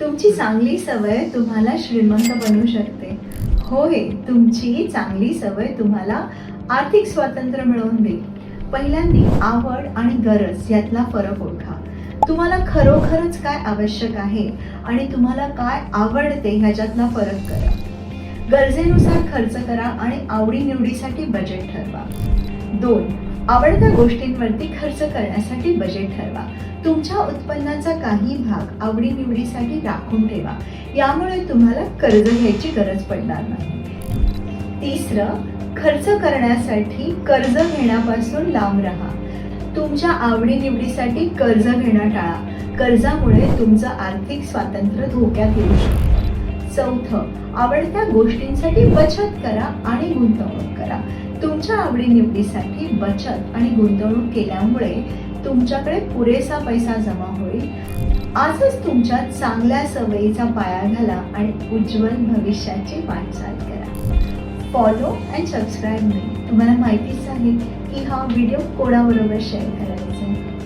तुमची चांगली सवय तुम्हाला श्रीमंत बनवू शकते. होय तुमची चांगली सवय तुम्हाला आर्थिक स्वातंत्र्य मिळवून देईल. पहिल्यांदी आवड आणि गरज यातला फरक ओळखा. तुम्हाला खरोखरच काय आवश्यक आहे आणि तुम्हाला काय आवडते ह्याच्यातला फरक करा. गरजेनुसार खर्च करा आणि आवडीनिवडीसाठी बजेट ठरवा. दोन आवडत्या गोष्टींवरती खर्च करण्यासाठी बजेट ठरवा. तुमच्या उत्पन्नाचा काही भाग आवडीनिवडीसाठी राखून ठेवा. यामुळे तुम्हाला कर्ज घ्यायची गरज पडणार नाही. तिसरं खर्च करण्यासाठी कर्ज घेण्यापासून लांब राहा. तुमच्या आवडीनिवडीसाठी कर्ज घेणं टाळा. कर्जामुळे तुमचं आर्थिक स्वातंत्र्य धोक्यात येऊ शकतं. चौथं आवडत्या गोष्टींसाठी बचत करा आणि गुंतवणूक करा. तुमच्या आवडीनिवडीसाठी बचत आणि गुंतवणूक केल्यामुळे तुमच्याकडे पुरेसा पैसा जमा होईल. आजच तुमच्या चांगल्या सवयीचा पाया घाला आणि उज्ज्वल भविष्याची वाटचाल करा. फॉलो अँड सबस्क्राईब मी तुम्हाला माहितीच आहे की हा व्हिडिओ कोणाबरोबर शेअर करायचा आहे?